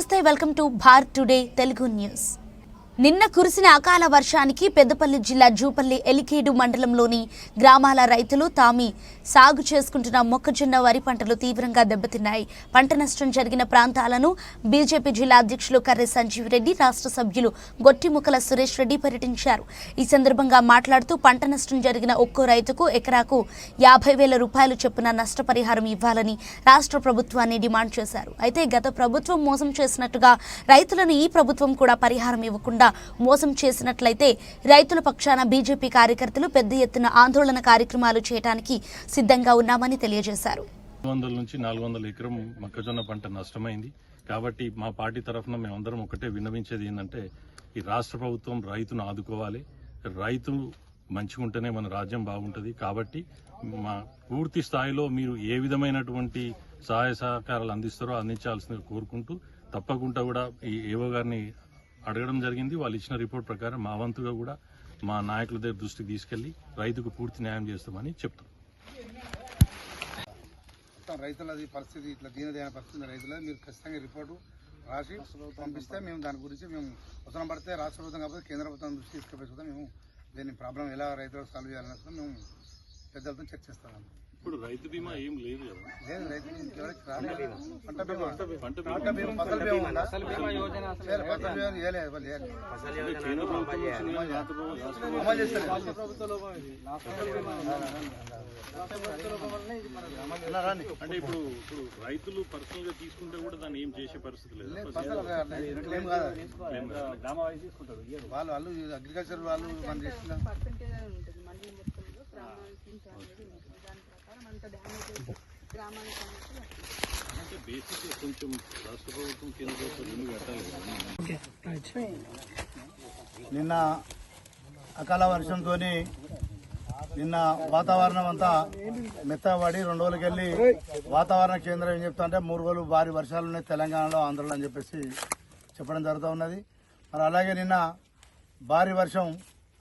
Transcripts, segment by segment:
నమస్తే welcome to Bharat today Telugu news. నిన్న కురిసిన అకాల వర్షానికి పెద్దపల్లి జిల్లా జూపల్లి ఎలికేడు మండలంలోని గ్రామాల రైతులు తామి సాగు చేసుకుంటున్న మొక్కజొన్న వరి పంటలు తీవ్రంగా దెబ్బతిన్నాయి. పంట నష్టం జరిగిన ప్రాంతాలను బీజేపీ జిల్లా అధ్యక్షులు కర్రె సంజీవ్ రెడ్డి రాష్ట్ర సభ్యులు గొట్టిముక్కల సురేష్ రెడ్డి పర్యటించారు. ఈ సందర్భంగా మాట్లాడుతూ పంట నష్టం జరిగిన ఒక్కో రైతుకు ఎకరాకు యాభై వేల రూపాయలు చొప్పున నష్టపరిహారం ఇవ్వాలని రాష్ట్ర ప్రభుత్వాన్ని డిమాండ్ చేశారు. అయితే గత ప్రభుత్వం మోసం చేసినట్టుగా రైతులను ఈ ప్రభుత్వం కూడా పరిహారం ఇవ్వకుండా మోసం చేసినట్లయితే రైతుల పక్షాన బీజేపీ కార్యకర్తలు పెద్ద ఎత్తున ఆందోళన కార్యక్రమాలు చేయడానికి సిద్ధంగా ఉన్నామని తెలియజేశారు. వందల నుంచి నాలుగు వందల ఎకరం మొక్కజొన్న పంట నష్టమైంది. కాబట్టి మా పార్టీ తరఫున మేమందరం ఒకటే విన్నవించేది ఏంటంటే ఈ రాష్ట్ర ప్రభుత్వం రైతును ఆదుకోవాలి. రైతు మంచిగా ఉంటేనే మన రాజ్యం బాగుంటుంది. కాబట్టి మా పూర్తి స్థాయిలో మీరు ఏ విధమైనటువంటి సహాయ సహకారాలు అందిస్తారో అందించాల్సిందిగా కోరుకుంటూ తప్పకుండా కూడా ఈ ఏవో గారిని అడగడం జరిగింది. వాళ్ళు ఇచ్చిన రిపోర్ట్ ప్రకారం మా వంతుగా కూడా మా నాయకుల దగ్గర దృష్టికి తీసుకెళ్ళి రైతుకు పూర్తి న్యాయం చేస్తామని చెప్తాం. మొత్తం రైతులది పరిస్థితి ఇట్లా దీనదైన పరిస్థితి రైతుల మీరు ఖచ్చితంగా రిపోర్టు రాసి పంపిస్తే మేము దాని గురించి మేము అవసరం పడితే రాష్ట్ర ప్రభుత్వం కాకపోతే కేంద్ర ప్రభుత్వం దృష్టి తీసుకుపోయి మేము దీని ప్రాబ్లం ఎలా రైతులకు సాల్వ్ చేయాలనేది మేము పెద్దలతో చర్చిస్తాం. ఇప్పుడు రైతు బీమా ఏం లేదు. అంటే ఇప్పుడు ఇప్పుడు రైతులు పర్సనల్గా తీసుకుంటే కూడా దాన్ని ఏం చేసే పరిస్థితి లేదు. వాళ్ళు వాళ్ళు అగ్రికల్చర్ వాళ్ళు మనం చేసిన అంత డ్యామేజ్ అయితే గ్రామానికి అన్నట్టు వస్తుంది. అంటే బేసిక్ కొంచెం రాష్ట్ర ప్రభుత్వం కేంద్ర ప్రభుత్వం రెండు కట్టాలి కదా. నిన్న అకాల వర్షంతో నిన్న వాతావరణం అంతా మెత్తబడి రెండు రోజులకి వెళ్ళి వాతావరణ కేంద్రం ఏం చెప్తా అంటే మూడు రోజులు భారీ వర్షాలు ఉన్నాయి తెలంగాణలో ఆంధ్రలో అని చెప్పేసి చెప్పడం జరుగుతూ ఉన్నది మరి అలాగే నిన్న భారీ వర్షం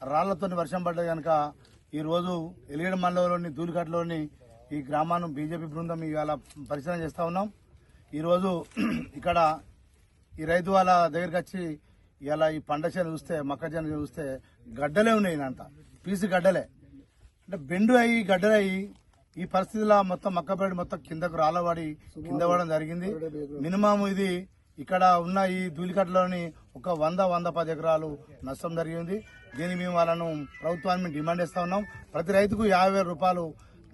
రాళ్ళతోని వర్షం పడ్డది కనుక ఈరోజు ఎలిగడ మండలంలోని దూలికట్లోని ఈ గ్రామాన్ని బీజేపీ బృందం ఇవాళ పరిశీలన చేస్తూ ఉన్నాం. ఈరోజు ఇక్కడ ఈ రైతు వాళ్ళ దగ్గరికి వచ్చి ఇలా ఈ పంట చేను చూస్తే మొక్కజొన్న చూస్తే గడ్డలే ఉన్నాయి అంత పీసు గడ్డలే. అంటే బెండు అయ్యి గడ్డలయ్యి ఈ పరిస్థితిలో మొత్తం మక్కపేట మొత్తం కిందకు రాలబడి కింద పడడం జరిగింది. మినిమం ఇది ఇక్కడ ఉన్న ఈ ధూళికట్టలోని ఒక వంద వంద పది ఎకరాలు నష్టం జరిగింది. దీన్ని మేము వాళ్ళను ప్రభుత్వాన్ని మేము డిమాండ్ చేస్తా ఉన్నాం. ప్రతి రైతుకు యాభై రూపాయలు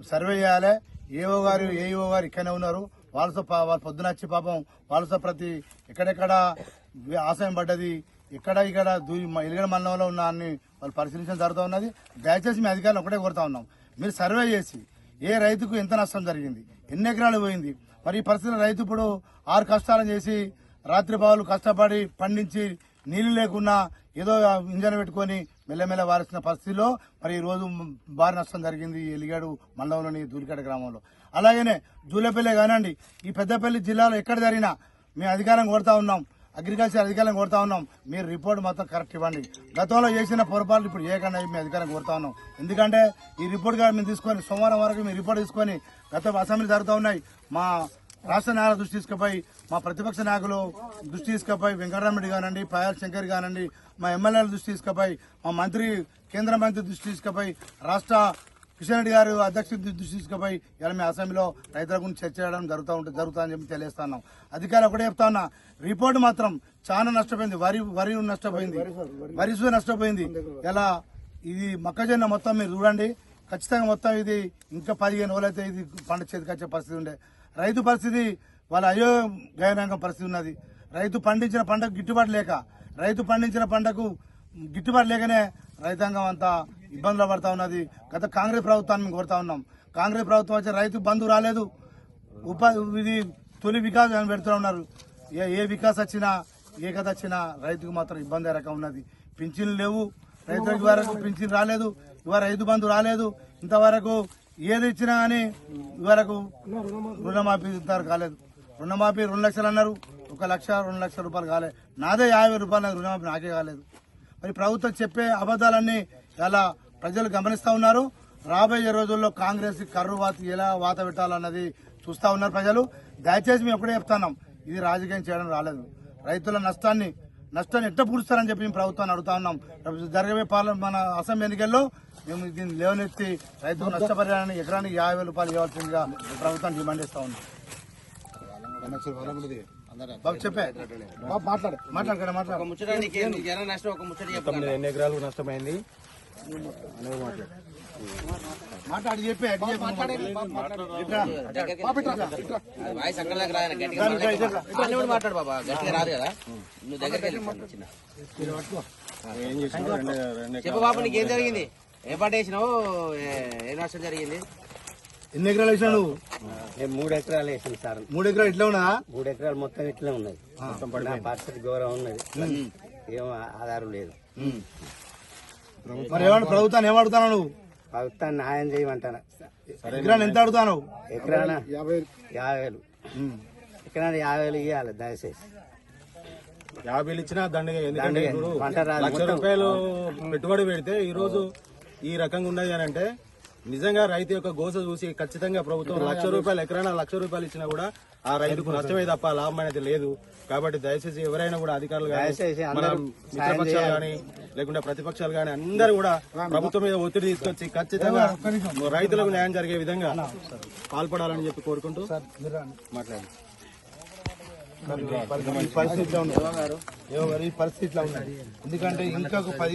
సర్వే చేయాలి. ఏఓ గారు ఏఈఓ గారు ఇక్కడనే ఉన్నారు. వాళ్ళతో పా- వాళ్ళు పొద్దున వచ్చి పాపం వాళ్ళతో ప్రతి ఎక్కడెక్కడ ఆశయం పడ్డది ఇక్కడ ఇక్కడ దూ- మ- ఎలిగడ మండలంలో ఉన్న అన్ని వాళ్ళు పరిశీలించడం జరుగుతూ ఉన్నది. దయచేసి మీ అధికారులు ఒకటే కోరుతా ఉన్నాం. మీరు సర్వే చేసి ఏ రైతుకు ఎంత నష్టం జరిగింది ఎన్ని ఎకరాలు పోయింది మరి ఈ పరిస్థితిలో రైతు ఇప్పుడు ఆరు కష్టాలను చేసి రాత్రి పావులు కష్టపడి పండించి నీళ్ళు లేకున్నా ఏదో ఇంజన్ పెట్టుకొని మెల్లమెల్ల వారిసిన పరిస్థితిలో మరి ఈరోజు భారీ నష్టం జరిగింది ఎలిగాడు మండలంలోని దూలికాడ గ్రామంలో. అలాగనే జూలపల్లి కానివ్వండి ఈ పెద్దపల్లి జిల్లాలో ఎక్కడ జరిగినా మేము అధికారం కోరుతా ఉన్నాం అగ్రికల్చర్ అధికారం కోరుతా ఉన్నాం మీరు రిపోర్ట్ మొత్తం కరెక్ట్ ఇవ్వండి. గతంలో చేసిన పొరపాట్లు ఇప్పుడు ఏకన్నా మేము అధికారం కోరుతా ఉన్నాం. ఎందుకంటే ఈ రిపోర్ట్ కానీ మేము తీసుకొని సోమవారం వరకు మీ రిపోర్ట్ తీసుకొని గత అసెంబ్లీ జరుగుతూ ఉన్నాయి. మా రాష్ట్ర నాయకుల దృష్టి తీసుకుపోయి మా ప్రతిపక్ష నాయకులు దృష్టి తీసుకుపోయి వెంకటరామరెడ్డి కానివ్వండి పాయల్ శంకర్ కానివ్వండి మా ఎమ్మెల్యేల దృష్టి తీసుకుపోయి మా మంత్రి కేంద్ర మంత్రి దృష్టి తీసుకుపోయి రాష్ట్ర కిషన్ రెడ్డి గారు అధ్యక్షుడి దృష్టి తీసుకుపోయి ఇలా మీ అసెంబ్లీలో రైతుల గురించి చర్చ చేయడం జరుగుతూ ఉంటుంది జరుగుతుందని చెప్పి తెలియస్తున్నాం అధికారులు ఒకటే చెప్తా ఉన్నా రిపోర్ట్ మాత్రం చాలా నష్టపోయింది. వరి వరి నష్టపోయింది. వరి సూ నష్టపోయింది. ఇలా ఇది మొక్కజొన్న మొత్తం మీరు చూడండి. ఖచ్చితంగా మొత్తం ఇది ఇంకా పదిహేను రోజులైతే ఇది పంట చేతికి వచ్చే పరిస్థితి ఉండే. రైతు పరిస్థితి వాళ్ళ అయో గయనంగా పరిస్థితి ఉన్నది. రైతు పండించిన పంటకు గిట్టుబాటు లేక రైతు పండించిన పంటకు గిట్టుబాటు లేకనే రైతాంగం అంతా ఇబ్బందులు పడతా ఉన్నది. గత కాంగ్రెస్ ప్రభుత్వాన్ని కోరుతా ఉన్నాం. కాంగ్రెస్ ప్రభుత్వం వచ్చి రైతు బంధు రాలేదు. ఉపాధి ఇది తొలి వికాస్ అని పెడుతూ ఉన్నారు. ఏ ఏ వికాస్ వచ్చినా ఏ కథ వచ్చినా రైతుకు మాత్రం ఇబ్బంది రకం ఉన్నది. పింఛన్లు లేవు. రైతులకు వరకు పింఛన్ రాలేదు. ఇవాళ రైతు బంధు రాలేదు. ఇంతవరకు ఏది ఇచ్చినా కానీ ఇవరకు రుణమాఫీ ఇస్తారు కాలేదు. రుణమాఫీ రెండు లక్షలు అన్నారు. ఒక లక్ష రెండు లక్షల రూపాయలు కాలేదు నాదే యాభై రూపాయలు రుణమాఫీ నాకే కాలేదు. మరి ప్రభుత్వం చెప్పే అబద్ధాలన్నీ చాలా ప్రజలు గమనిస్తూ ఉన్నారు. రాబోయే రోజుల్లో కాంగ్రెస్ కర్రు వాత ఎలా వాత పెట్టాలన్నది చూస్తా ఉన్నారు ప్రజలు. దయచేసి మేము ఎప్పుడే చెప్తున్నాం ఇది రాజకీయం చేయడం రాలేదు. రైతుల నష్టాన్ని నష్టాన్ని ఎట్ట పూడుస్తారని చెప్పి మేము ప్రభుత్వాన్ని అడుగుతా ఉన్నాం. జరగబోయే పార్లమెంట్ మన అసెంబ్లీ ఎన్నికల్లో మేము దీన్ని లేవనెత్తి రైతుకు నష్టపరిహారాన్ని ఎకరానికి యాభై వేల రూపాయలు ఇవ్వాల్సిందిగా ప్రభుత్వాన్ని డిమాండ్ చేస్తా ఉన్నాం. బాబు చెప్పే. బాబు మాట్లాడు. మాట్లాడు ఎన్ని ఎకరాలు నష్టమైంది? మాట్లాడి చెప్పే. వాయిస్ అక్కడ దాకా రాదు గట్టిగా మాట్లాడు. బాబా గట్టిగా రాదు కదా. నువ్వు దగ్గరికి ఏం చెప్పు బాబు నీకేం జరిగింది? ఏ పంట వేసినావు ఏ- ఏ నష్టం జరిగింది? ఎన్ని ఎకరాలు వేసినా నువ్వు? నేను మూడు ఎకరాలు వేసాను సార్. మూడు ఎకరాలు ఇట్లా ఉన్నా మూడు ఎకరాలు మొత్తం ఇట్లే ఉన్నది నా పరిస్థితి గౌరవం ఉన్నది. ఏం ఆధారం లేదు. మరి ఏమన్నా ప్రభుత్వాన్ని ఏమడుగుతావు నువ్వు? ప్రభుత్వాన్ని న్యాయం చేయమంటాను? ఎకరాన్ని ఎంత అడుగుతావు ఎకరాన? యాభై వేలు. ఎకరాన యాభై వేలు ఇవ్వాలి దయచేసి. యాభైలు ఇచ్చినా దండగా ఎందుకంటే. ఇప్పుడు. లక్ష. రూపాయలు పెట్టుబడి పెడితే ఈ రోజు ఈ రకంగా ఉన్నది అని అంటే నిజంగా రైతు యొక్క గోస చూసి ఖచ్చితంగా ప్రభుత్వం లక్ష రూపాయలు ఎకరైనా లక్ష రూపాయలు ఇచ్చినా కూడా ఆ రైతుకు నష్టమే తప్ప లాభం అనేది లేదు. కాబట్టి దయచేసి ఎవరైనా కూడా అధికారులు కానీ మిత్రపక్షాలు కానీ లేకుంటే ప్రతిపక్షాలు కానీ అందరూ కూడా ప్రభుత్వం మీద ఒత్తిడి తీసుకొచ్చి ఖచ్చితంగా రైతులకు న్యాయం జరిగే విధంగా పాల్పడాలని చెప్పి కోరుకుంటూ మాట్లాడండి. ఈ పరిస్థితి ఇట్లా ఉంది? ఏమో గారు, ఈ పరిస్థితి ఇట్లా ఉంది ఎందుకంటే ఇంకా పదిహేను